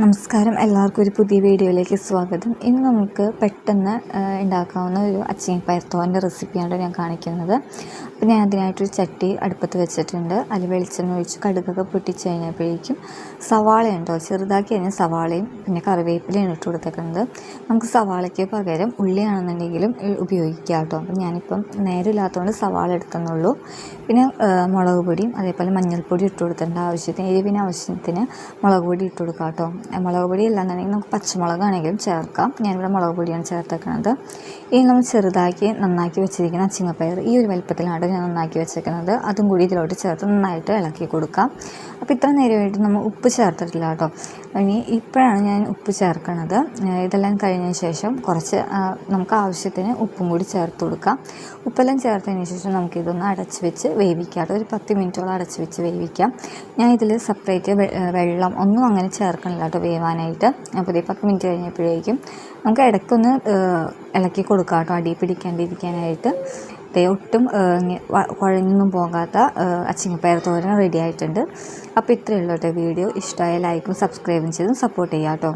നമസ്കാരം. എല്ലാവർക്കും ഒരു പുതിയ വീഡിയോയിലേക്ക് സ്വാഗതം. ഇന്ന് നമുക്ക് പെട്ടെന്ന് ഉണ്ടാക്കാവുന്ന ഒരു അച്ചിങ്ങപ്പയർ പയർത്തോന്റെ റെസിപ്പിയാണ് ഞാൻ കാണിക്കുന്നത്. അപ്പോൾ ഞാൻ അതിനായിട്ടൊരു ചട്ടി അടുപ്പത്ത് വെച്ചിട്ടുണ്ട്. അതിൽ വെളിച്ചെണ്ണ ഒഴിച്ച് കടുകൊക്കെ പൊട്ടിച്ച് കഴിഞ്ഞപ്പോഴേക്കും സവാള ഉണ്ടോ ചെറുതാക്കി കഴിഞ്ഞാൽ സവാളയും പിന്നെ കറിവേപ്പിലയാണ് ഇട്ട് കൊടുത്തേക്കുന്നത്. നമുക്ക് സവാളയ്ക്ക് പകരം ഉള്ളിയാണെന്നുണ്ടെങ്കിലും ഉപയോഗിക്കാം കേട്ടോ അപ്പം ഞാനിപ്പം നേരമില്ലാത്തതുകൊണ്ട് സവാള എടുക്കുന്നുള്ളൂ. പിന്നെ മുളക് പൊടിയും അതേപോലെ മഞ്ഞൾപ്പൊടി ഇട്ട് കൊടുത്തിട്ടുണ്ട് ആവശ്യത്തിന് എരിവിന് ആവശ്യത്തിന് മുളക് പൊടി ഇട്ട് കൊടുക്കാം കേട്ടോ മുളക് പൊടി ഇല്ലാന്നുണ്ടെങ്കിൽ നമുക്ക് പച്ചമുളകാണെങ്കിലും ചേർക്കാം. ഞാനിവിടെ മുളക് പൊടിയാണ് ചേർത്തേക്കുന്നത് ഇനി നമ്മൾ ചെറുതാക്കി നന്നാക്കി വെച്ചിരിക്കുന്ന അച്ചിങ്ങപ്പയർ ഈ ഒരു വലിപ്പത്തിലാണ് ഞാൻ നന്നാക്കി വെച്ചേക്കുന്നത്. അതും കൂടി ഇതിലോട്ട് ചേർത്ത് നന്നായിട്ട് ഇളക്കി കൊടുക്കാം. അപ്പോൾ ഇത്ര നേരമായിട്ട് നമ്മൾ ഉപ്പ് ചേർത്തിട്ടില്ല കേട്ടോ. ഇനി ഇപ്പോഴാണ് ഞാൻ ഉപ്പ് ചേർക്കുന്നത് ഇതെല്ലാം കഴിഞ്ഞ ശേഷം കുറച്ച് നമുക്ക് ആവശ്യത്തിന് ഉപ്പും കൂടി ചേർത്ത് കൊടുക്കാം. ഉപ്പെല്ലാം ചേർത്തതിന് ശേഷം നമുക്കിതൊന്ന് അടച്ച് വെച്ച് വേവിക്കാം. ഒരു പത്ത് മിനിറ്റോളം അടച്ച് വെച്ച് വേവിക്കാം. ഞാൻ ഇതിൽ സെപ്പറേറ്റ് വെള്ളം ഒന്നും അങ്ങനെ ചേർക്കണില്ല കേട്ടോ വേവാനായിട്ട് അപ്പോൾ പത്ത് മിനിറ്റ് കഴിഞ്ഞപ്പോഴേക്കും നമുക്ക് ഇടയ്ക്കൊന്ന് ഇളക്കി കൊടുക്കാം കേട്ടോ അടി പിടിക്കാണ്ടിരിക്കാനായിട്ട്. ഒട്ടും കുഴഞ്ഞൊന്നും പോകാത്ത അച്ചിങ്ങപ്പയർ തോരൻ റെഡി ആയിട്ടുണ്ട്. അപ്പോൾ ഇത്രയേ ഉള്ളൂ കേട്ടോ വീഡിയോ. ഇഷ്ടമായ ലൈക്കും സബ്സ്ക്രൈബും ചെയ്തും സപ്പോർട്ട് ചെയ്യാം കേട്ടോ.